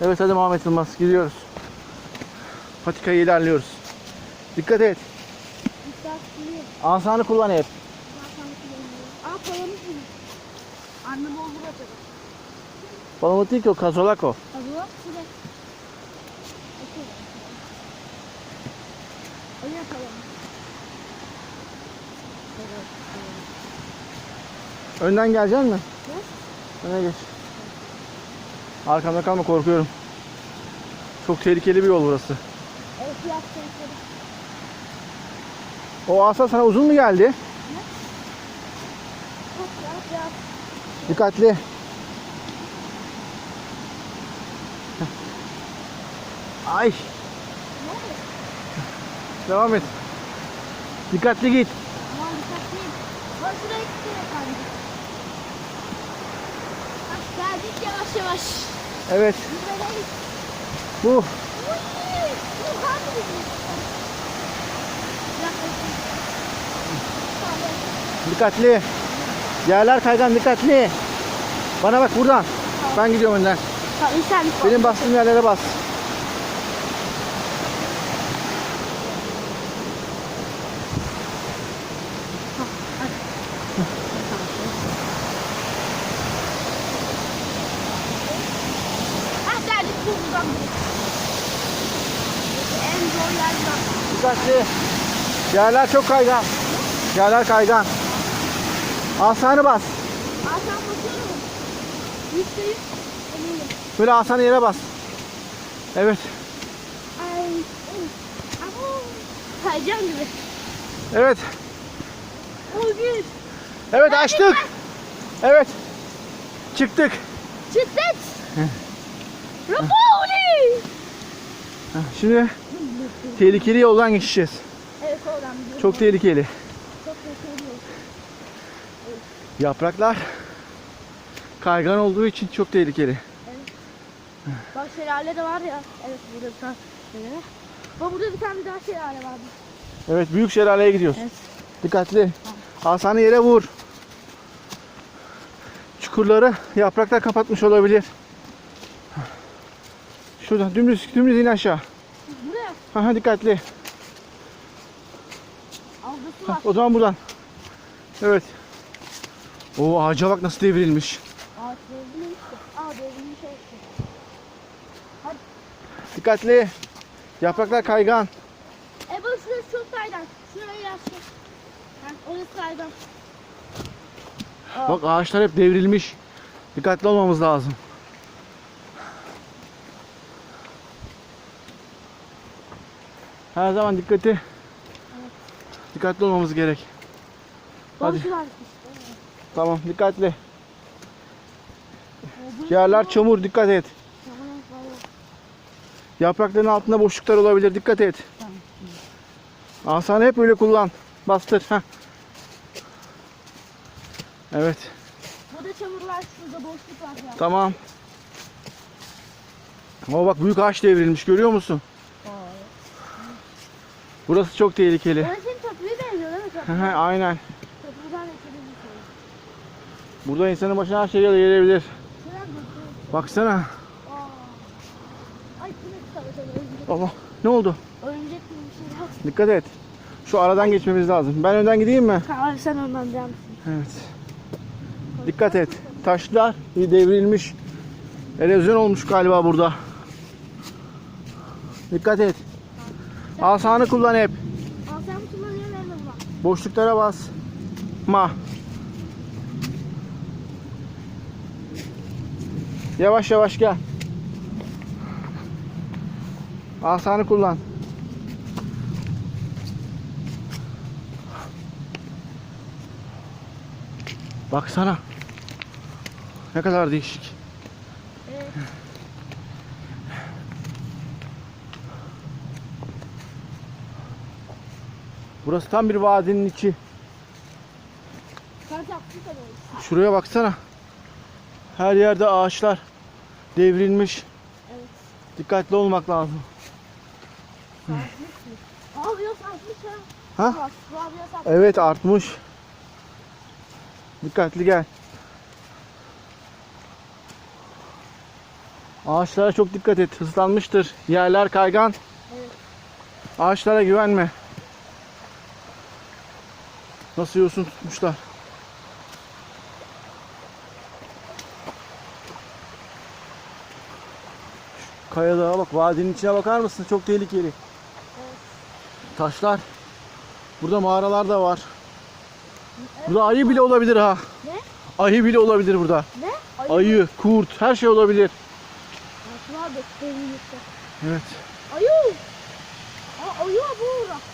Evet hadi Muhammed Yılmaz gidiyoruz. Patikayı ilerliyoruz. Dikkat et. Dikkatli. Asanı kullan hep. Aa palamut mu? Annem olur acaba. Palamut değil ki o kazolak o. Öyle yapalım. Önden geleceksin mi? Ne? Öne geç. Arkamda kalma korkuyorum. Çok tehlikeli bir yol burası. Evet yaptım. O asa sana uzun mu geldi? Çok yap yap. Dikkatli. Ay. Devam et. Dikkatli git. Aman dikkatliyim. Bak şuraya gitti efendim. Bak geldik yavaş yavaş. Evet. Bu. Dikkatli. Yerler kaygan dikkatli. Bana bak buradan. Ben gidiyorum önden. Benim bastığım yerlere bas. Ah geldik buradan. En zor yer burası. Dikkatli. Yerler çok kaygan. Yerler kaygan. Asanı bas. Aa sen basıyorum. Eminim. Böyle asanı yere bas. Evet. Ay. ay. Kayacağım gibi. Evet. Bir. Evet açtık. Evet. Çıktık. Çıtlet. Rapoli. Şimdi tehlikeli yoldan geçeceğiz. Evet oradan. Çok tehlikeli. Çok tehlikeli. Yapraklar kaygan olduğu için çok tehlikeli. Bak şelale de var ya. Evet burada bir tane. Bak burada bir tane daha şelale vardı. Evet büyük şelaleye gidiyoruz. Evet. Dikkatli. Asanı yere vur. Çukurları yapraklar kapatmış olabilir. Şuradan dümdüz dümdüz in aşağı. Aha, dikkatli. Algısı var. O zaman buradan. Evet. O ağaca bak nasıl devrilmiş. Ağaç devrilmiş. de. Aa devrilmiş olsun. Dikkatli. Yapraklar kaygan. E bak şurası çok kaygan. Şuraya yazsın. Ha, orası kaygan. Bak ağaçlar hep devrilmiş. Dikkatli olmamız lazım. Her zaman dikkati dikkatli olmamız gerek. hadi. Tamam dikkatli. Yerler çamur dikkat et. Yaprakların altında boşluklar olabilir dikkat et. Asanı hep öyle kullan. Bastır. Heh. Evet Burada çamurlar şurada boşluk var tamam. Ama bak büyük ağaç devrilmiş görüyor musun? Burası çok tehlikeli. Orası senin köprüye benziyor değil mi köprü? Aynen. Köprüden şey. Burada insanın başına her şey gelebilir. Şuradan götürüyor. Baksana. Aa. Ay kime çalışalım örümcek. Allah. Ne oldu? Örümcek gibi bir şey var. Dikkat et. Şu aradan geçmemiz lazım. Ben önden gideyim mi? Tamam sen ondan devam et. Evet. Dikkat et. Taşlar devrilmiş. Erozyon olmuş galiba burada. Dikkat et. Asanı kullan hep. Al sen bu kullanıyor ben de buna. Boşluklara bas. Ma. Yavaş yavaş gel. Asanı kullan. Baksana. Ne kadar değişik. Evet. Burası tam bir vadinin içi. Şuraya baksana. Her yerde ağaçlar devrilmiş. Evet. Dikkatli olmak lazım. Aa biraz artmış ha. Ha? Abi. Evet artmış. Dikkatli gel. Ağaçlara çok dikkat et. Hızlanmıştır. Yerler kaygan. Evet. Ağaçlara güvenme. Nasıl yosun tutmuşlar. Şu Kayalığa bak. Vadinin içine bakar mısın? Çok tehlikeli. Taşlar. Burada mağaralar da var. Burada ayı bile olabilir ha. Ne? Ayı bile olabilir burada. Ne? Ayı. Ayı, kurt, her şey olabilir. Evet. Ayı. Aa, ayı burada.